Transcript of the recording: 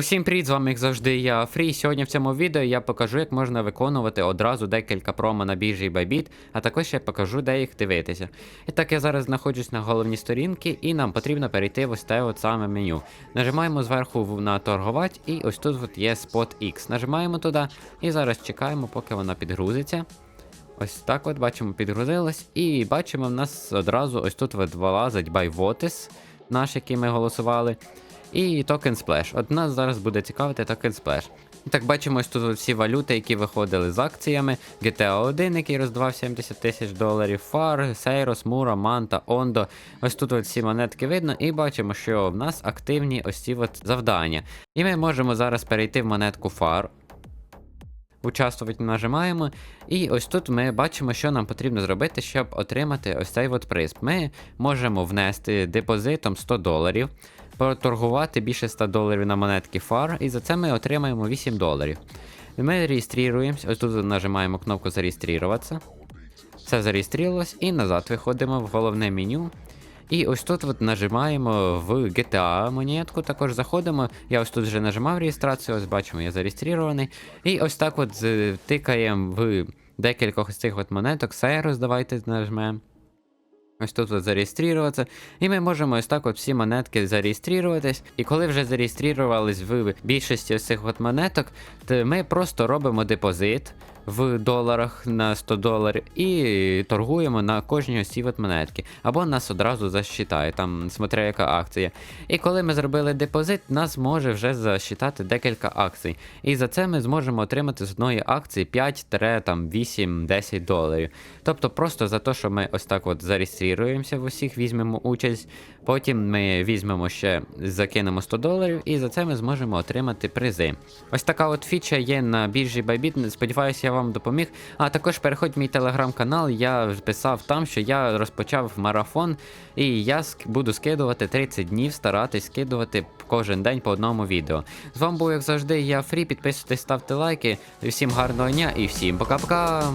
Усім привіт, з вами як завжди я Фрі. Сьогодні в цьому відео я покажу, як можна виконувати одразу декілька промо на біржі Bybit, а також я покажу, де їх дивитися. І так я зараз знаходжусь на головній сторінці, і нам потрібно перейти в ось те от саме меню. Нажимаємо зверху на торгувати, і ось тут от є Spot X. Нажимаємо туди і зараз чекаємо, поки вона підгрузиться. Ось так от бачимо, підгрузилось. І бачимо, в нас одразу ось тут вилазить BuyVotis, наш, який ми голосували. І токен Splash. От нас зараз буде цікавити токен Splash. Так бачимо ось тут всі валюти, які виходили з акціями. GTA 1, який роздавав 70 тисяч доларів, FAR, Seiros, Mura, Manta, Ondo. Ось тут от всі монетки видно, і бачимо, що в нас активні ось ці от завдання. І ми можемо зараз перейти в монетку FAR. Участвувати нажимаємо, і ось тут ми бачимо, що нам потрібно зробити, щоб отримати ось цей от приз. Ми можемо внести депозитом 100 доларів, поторгувати більше 100 доларів на монетки FAR, і за це ми отримаємо 8 доларів. Ми реєструємося, ось тут нажимаємо кнопку зареєструватися. Все зареєструвалось, і назад виходимо в головне меню. І ось тут от нажимаємо в GTA монетку, також заходимо. Я ось тут вже нажимав реєстрацію, ось бачимо, я зареєстрований. І ось так от тикаємо в декількох з цих от монеток. Сайрус, давайте нажмемо. Ось тут от зареєструватися. І ми можемо ось так от всі монетки зареєструватись. І коли вже зареєструвались в більшості ось цих от монеток, то ми просто робимо депозит в доларах на 100 доларів і торгуємо на кожній ось цій от монетки. Або нас одразу засчитає, там смотря яка акція. І коли ми зробили депозит, нас може вже засчитати декілька акцій. І за це ми зможемо отримати з одної акції 5-8-10 доларів. Тобто просто за те, що ми ось так от зареєструємося в усіх, візьмемо участь, потім ми візьмемо ще, закинемо 100 доларів, і за це ми зможемо отримати призи. Ось така от фіча є на біржі Bybit. Сподіваюся, я вам допоміг. А також переходь в мій телеграм-канал. Я писав там, що я розпочав марафон, і я буду скидувати 30 днів, старатись скидувати кожен день по одному відео. З вами був, як завжди, я Фрі. Підписуйтесь, ставте лайки. Всім гарного дня і всім пока-пока!